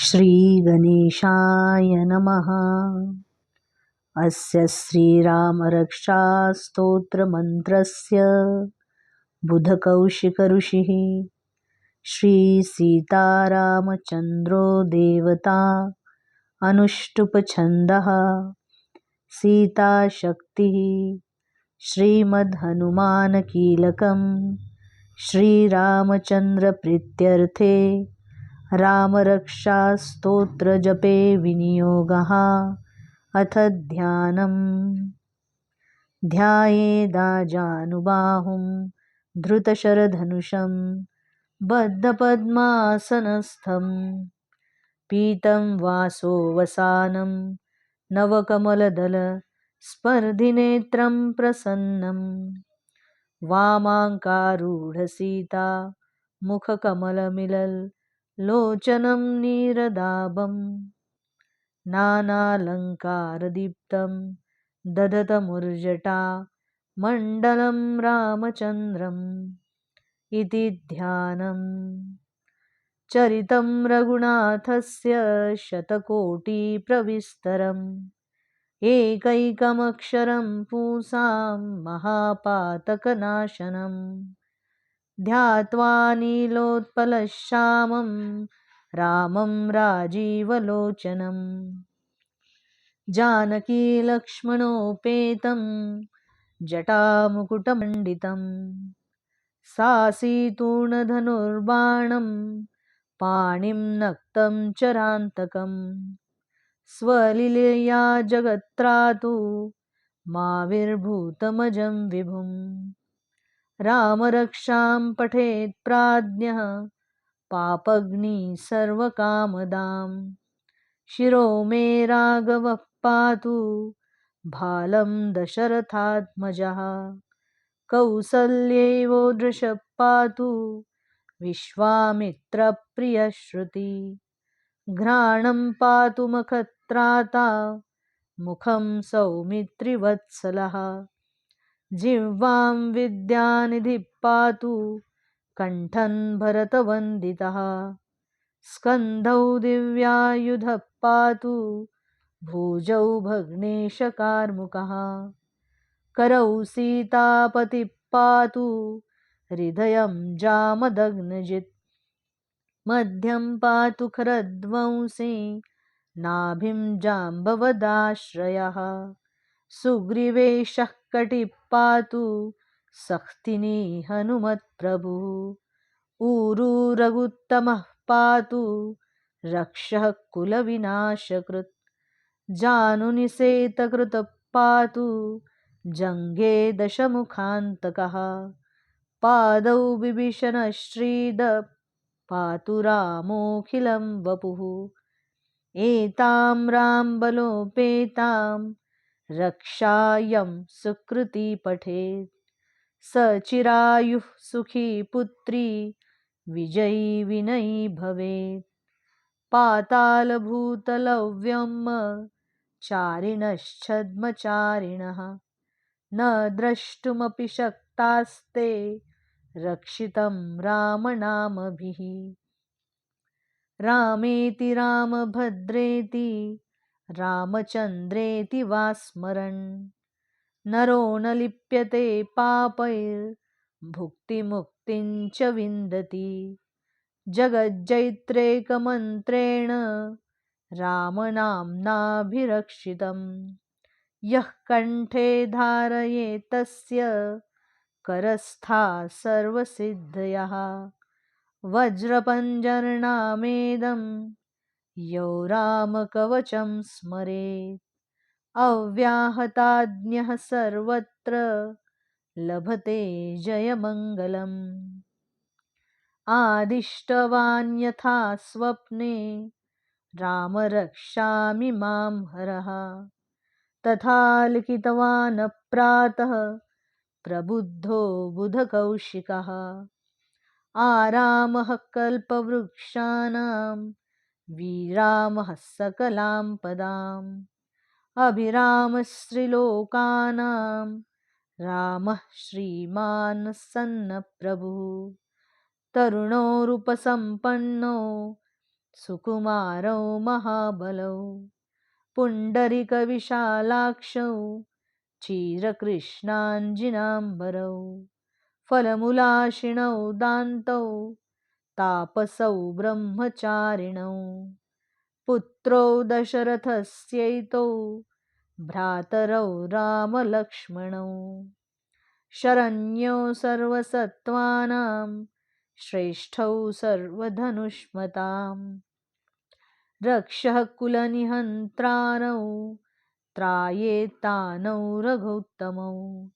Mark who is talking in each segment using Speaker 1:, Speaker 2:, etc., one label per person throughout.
Speaker 1: श्रीगणेशाय नमः। अस्य श्रीरामरक्षास्तोत्रमन्त्रस्य बुधकौशिकऋषिः श्रीसीतारामचन्द्रो देवता अनुष्टुप्छन्दः सीताशक्तिः श्रीमद्हनुमानकीलकं श्रीरामचन्द्रप्रीत्यर्थे रामरक्षास्तोत्रजपे विनियोगः अथ ध्यानम्। ध्यायेदाजानुबाहुं धृतशरधनुषं बद्धपद्मासनस्थं पीतं वासोवसानं नवकमलदलस्पर्धिनेत्रं प्रसन्नं वामाङ्कारूढसीता मुखकमलमिलल् लोचनं नीरदाबं नानालङ्कारदीप्तं दधतमुर्जटा मण्डलं रामचन्द्रम् इति ध्यानम् चरितं रघुनाथस्य शतकोटिप्रविस्तरम् एकैकमक्षरं पूंसां महापातकनाशनम् ध्यात्वा नीलोत्पलश्यामं रामं राजीवलोचनं जानकीलक्ष्मणोपेतं जटामुकुटमण्डितं सासीतूर्णधनुर्बाणं पाणिं नक्तं चरान्तकं स्वलीलया जगत्रातु माविर्भूतमजं विभुम् रामरक्षां पठेत् प्राज्ञः पापग्नि शिरो मे राघवः पातु भालं दशरथात्मजः। कौसल्यैवो दृशः पातु, विश्वामित्रप्रियश्रुति। घ्राणं पातु मखत्राता, मुखं सौमित्रिवत्सलः। जिह्वां विद्यानिधिः पातु, कण्ठन् भरतवन्दितः। स्कन्धौ दिव्यायुधः पातु, भुजौ भग्नेशकार्मुकः। करौ सीतापतिः पातु, हृदयं जामदग्नजित्। मध्यं पातु खरध्वंसी, नाभिं जाम्बवदाश्रयः। सुग्रीवेशः कटिः पातु सख्तिनी हनुमत्प्रभुः ऊरू रघुत्तमः पातु रक्षः कुलविनाशकृत् जानुनिसेतकृतः पातु जङ्गे दशमुखान्तकः पादौ बिभीषणश्रीद पातु रामोऽखिलं वपुः एतां राम्बलोपेतां रक्षायं सुकृती पठेत् स चिरायुः सुखी पुत्री, विजयी विनयी भवेत् पातालभूतलव्यं चारिणश्छद्मचारिणः, न द्रष्टुमपि शक्तास्ते रक्षितं रामनामभिः। रामेति रामभद्रेति रामचन्द्रेति वा स्मरन् नरो न लिप्यते पापैर्भुक्तिमुक्तिं च विन्दति। जगज्जैत्रेकमन्त्रेण रामनाम्नाभिरक्षितं यः कण्ठे धारयेत्तस्य करस्था सर्वसिद्धयः। वज्रपञ्जरनामेदं यो रामकवचं स्मरेत्। अव्याहताज्ञः सर्वत्र। लभते जयमङ्गलम्। आदिष्टवान् स्वप्ने। राम रक्षामि माँ हरः। तथा लिखितवान् प्रातः प्रबुद्धो बुधकौशिकः। आरामः कल्पवृक्षाणां विरामः सकलां पदाम् अभिरामश्रीलोकानां रामः श्रीमान् सन्नप्रभुः तरुणोरुपसम्पन्नो सुकुमारौ महाबलौ पुण्डरिकविशालाक्षौ क्षीरकृष्णाञ्जिनाम्बरौ फलमुलाशिणौ दान्तौ तापसौ ब्रह्मचारिणौ। पुत्रौ दशरथस्यैतौ भ्रातरौ रामलक्ष्मणौ। शरण्यौ सर्वसत्त्वानां श्रेष्ठौ सर्वधनुष्मतां रक्षः कुलनिहन्त्राणौ त्रायेतानौ रघोत्तमौ।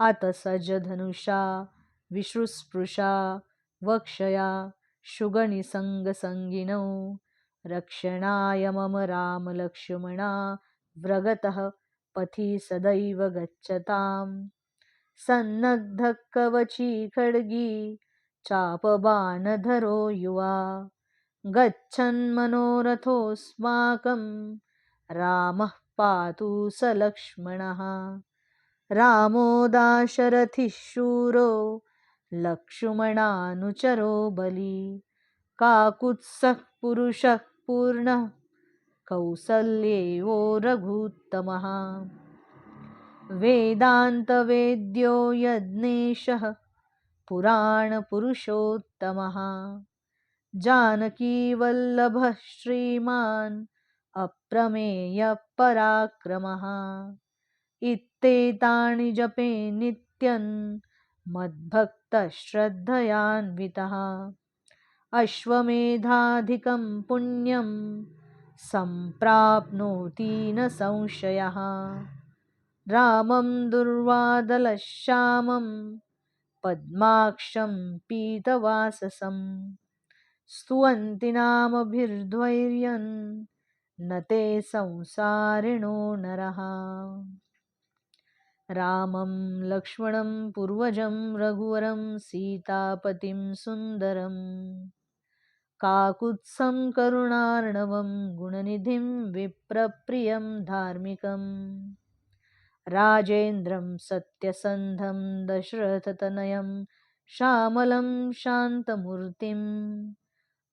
Speaker 1: अत सजधनुषा विश्रुस्पृशा वक्षया शुगनिसङ्गसङ्गिनौ रक्षणाय मम रामलक्ष्मणा व्रगतः पथि सदैव गच्छताम्। सन्नग्धकवची खड्गी चापबाणधरो युवा। गच्छन्मनोरथोऽस्माकं रामः पातु स लक्ष्मणः। रामो दाशरथिः शूरो लक्ष्मणानुचरो बली। काकुत्सः पुरुषः पूर्णः। कौसल्येवो रघुत्तमः। वेदान्तवेद्यो यज्ञेशः। पुराणपुरुषोत्तमः। जानकीवल्लभः श्रीमान् अप्रमेयपराक्रमः। इत्येतानि जपे नित्यन् मद्भक्तश्रद्धयान्वितः अश्वमेधाधिकं पुण्यं सम्प्राप्नोति न संशयः। रामं दुर्वादलश्यामं, पद्माक्षं पीतवाससं। स्तुवन्ति नामभिर्ध्वैर्यन् न ते संसारिणो नरः। रामं लक्ष्मणं पूर्वजं रघुवरं सीतापतिं सुन्दरं। काकुत्सं करुणार्णवं गुणनिधिं विप्रप्रियं धार्मिकम् राजेन्द्रं सत्यसन्धं दशरथतनयं श्यामलं शान्तमूर्तिं।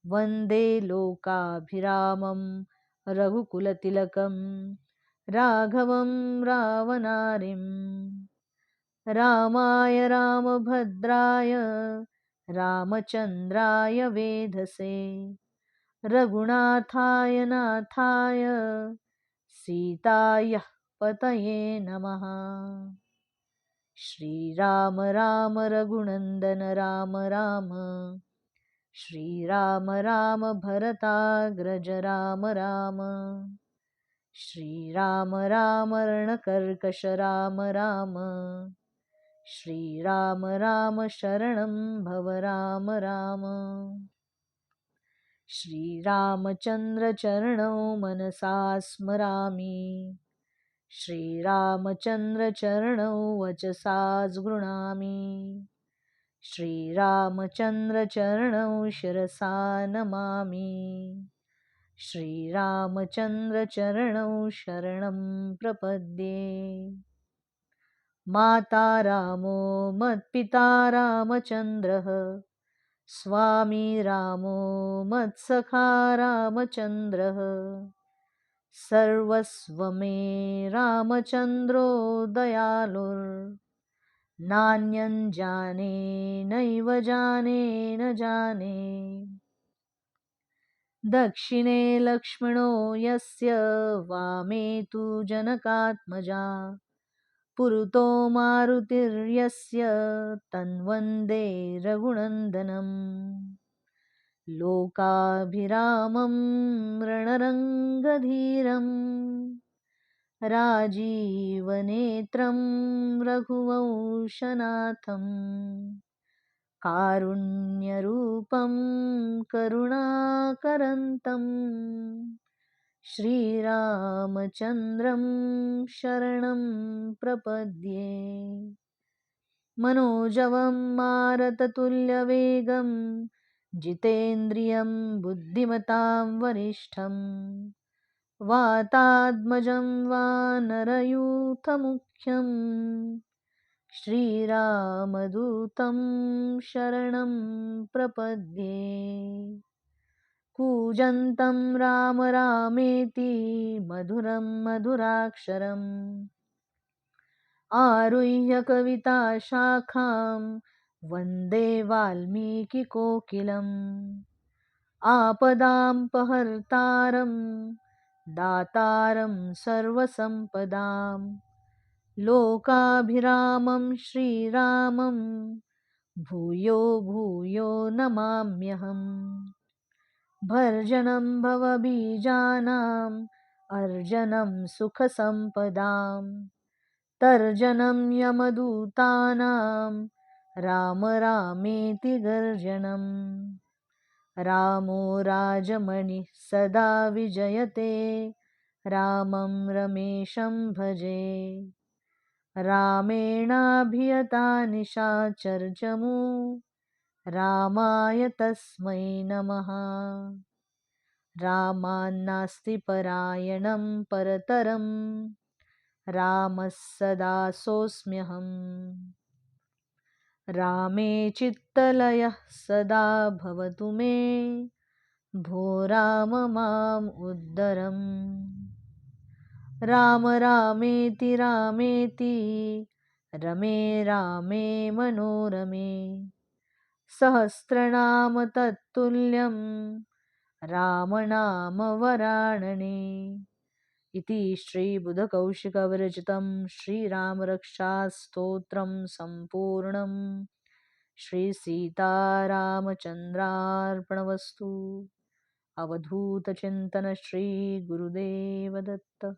Speaker 1: वन्दे लोकाभिरामं रघुकुलतिलकं राघवं रावणारिं। रामाय रामभद्राय रामचन्द्राय वेधसे। रघुनाथाय नाथाय सीतायः पतये नमः। श्रीराम राम रघुनन्दन राम राम। श्रीराम राम भरताग्रज राम राम। श्रीराम राम रणकर्कश राम राम। श्रीराम राम शरणं भव राम राम। श्रीरामचन्द्रचरणौ मनसा स्मरामि। श्रीरामचन्द्रचरणौ वचसा गृणामि श्रीरामचन्द्रचरणौ शिरसा नमामि। श्रीरामचन्द्रचरणौ शरणं प्रपद्ये। माता रामो मत्पिता रामचन्द्रः स्वामी रामो मत्सखा रामचन्द्रः सर्वस्वमे रामचन्द्रो दयालुर्नान्यञ्जाने नैव जाने न जाने दक्षिणे लक्ष्मणो यस्य वामे तु जनकात्मजा। पुरुतो मारुतिर्यस्य तन्वन्दे रघुनन्दनम्। लोकाभिरामं रणरङ्गधीरं राजीवनेत्रं रघुवंशनाथं कारुण्यरूपं करुणाकरन्तं श्रीरामचन्द्रं शरणं प्रपद्ये। मनोजवं मारततुल्यवेगम् जितेन्द्रियं बुद्धिमतां वरिष्ठं वातात्मजं वानरयूथमुख्यं श्रीरामदूतं शरणं प्रपद्ये। कूजन्तं राम रामेति मधुरं मधुराक्षरम्। आरुह्य कविताशाखां वन्दे वाल्मीकिकोकिलम् आपदां दातारं सर्वसम्पदां लोकाभिरामं श्रीरामं, भूयो भूयो नमाम्यहम्। भर्जनं भवबीजानाम्, अर्जनं सुखसम्पदां तर्जनं यमदूतानां राम रामेति गर्जनम्। रामो राजमणिः सदा विजयते, रामं रमेशं भजे। रामेणाभियता निशाचर्जमु रामाय तस्मै नमः। रामान्नास्ति परायणं परतरं। रामः सदा सोऽस्म्यहम्। रामे चित्तलयः सदा भवतु मे। भो राम माम् उद्धरम् राम रामेति रामेति रमे रामे मनोरमे। सहस्रनाम तत्तुल्यं रामनामवराणने इति श्रीबुधकौशिकविरचितं श्रीरामरक्षास्तोत्रं सम्पूर्णम् श्रीसीतारामचन्द्रार्पणवस्तु। अवधूतचिन्तन श्रीगुरुदेवदत्त